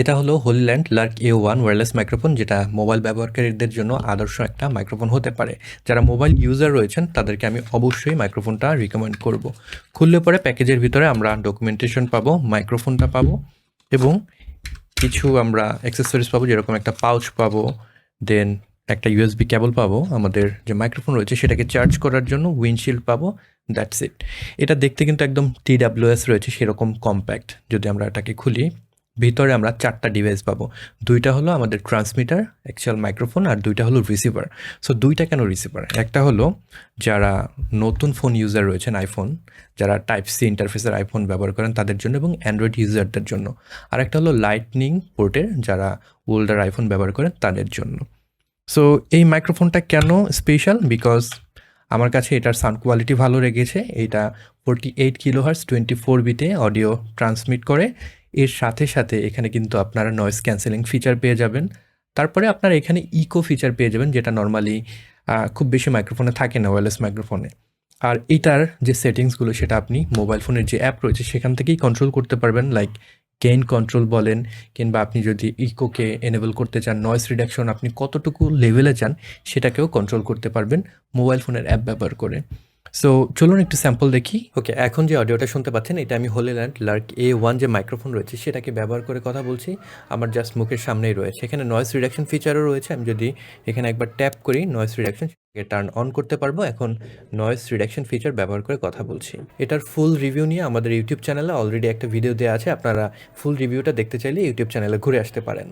এটা হলো Hollyland Lark A one wireless microphone, যেটা মোবাইল ব্যবহারকারীদের জন্য আদর্শ একটা মাইক্রোফোন হতে পারে। যারা মোবাইল ইউজার রয়েছেন, তাদেরকে আমি অবশ্যই মাইক্রোফোনটা রিকমেন্ড করব। খুললে পরে প্যাকেজের ভিতরে আমরা ডকুমেন্টেশন পাবো, মাইক্রোফোনটা পাবো এবং কিছু আমরা অ্যাক্সেসরিজ পাবো, যেরকম একটা পাউচ পাবো দেন একটা ইউএসবি কেবল পাবো, আমাদের যে মাইক্রোফোন রয়েছে সেটাকে চার্জ করার জন্য উইন্ডশিল্ড পাবো দ্যাটস ইট এটা দেখতে কিন্তু একদম টিডাব্লিউএস রয়েছে, সেরকম কম্প্যাক্ট যদি আমরা এটাকে খুলি। ভিতরে আমরা চারটা ডিভাইস পাবো। দুইটা হলো আমাদের ট্রান্সমিটার অ্যাকচুয়াল মাইক্রোফোন আর দুইটা হলো রিসিভার সো দুইটা কেন রিসিভার একটা হলো যারা নতুন ফোন ইউজার রয়েছেন আইফোন যারা টাইপ সি ইন্টারফেসের আইফোন ব্যবহার করেন তাদের জন্য এবং অ্যান্ড্রয়েড ইউজারদের জন্য। আর একটা হলো লাইটনিং পোর্টের যারা ওল্ডার আইফোন ব্যবহার করেন তাদের জন্য। সো এই মাইক্রোফোনটা কেন স্পেশাল বিকজ আমার কাছে এটার সাউন্ড কোয়ালিটি ভালো লেগেছে এটা forty eight kilohertz twenty four বিটে অডিও ট্রান্সমিট করে। এর সাথে সাথে এখানে কিন্তু আপনারা নয়েজ ক্যান্সেলিং ফিচার পেয়ে যাবেন। তারপরে আপনারা এখানে ইকো ফিচার পেয়ে যাবেন, যেটা নর্মালি খুব বেশি মাইক্রোফোনে থাকে না ওয়্যারলেস মাইক্রোফোনে আর এটার যে সেটিংসগুলো সেটা আপনি মোবাইল ফোনের যে অ্যাপ রয়েছে, সেখান থেকেই কন্ট্রোল করতে পারবেন। লাইক গেইন কন্ট্রোল বলেন, কিংবা আপনি যদি ইকোকে এনেবল করতে চান নয়েস রিডাকশন আপনি কতটুকু লেভেলে চান, সেটাকেও কন্ট্রোল করতে পারবেন মোবাইল ফোনের অ্যাপ ব্যবহার করে। সো চলুন একটু স্যাম্পল দেখি। ওকে এখন যে অডিওটা শুনতে পাচ্ছেন, এটা আমি হোলিল্যান্ড লার্ক এ ওয়ান যে মাইক্রোফোন রয়েছে, সেটাকে ব্যবহার করে কথা বলছি। আমার জাস্ট মুখের সামনেই রয়েছে। এখানে নয়েস রিডাকশন ফিচারও রয়েছে। আমি যদি এখানে একবার ট্যাপ করি নয়েস রিডাকশন টার্ন অন করতে পারব। এখন নয়েস রিডাকশন ফিচার ব্যবহার করে কথা বলছি। এটার ফুল রিভিউ নিয়ে আমাদের ইউটিউব চ্যানেলে অলরেডি একটা ভিডিও দেওয়া আছে। আপনারা ফুল রিভিউটা দেখতে চাইলে ইউটিউব চ্যানেলে ঘুরে আসতে পারেন।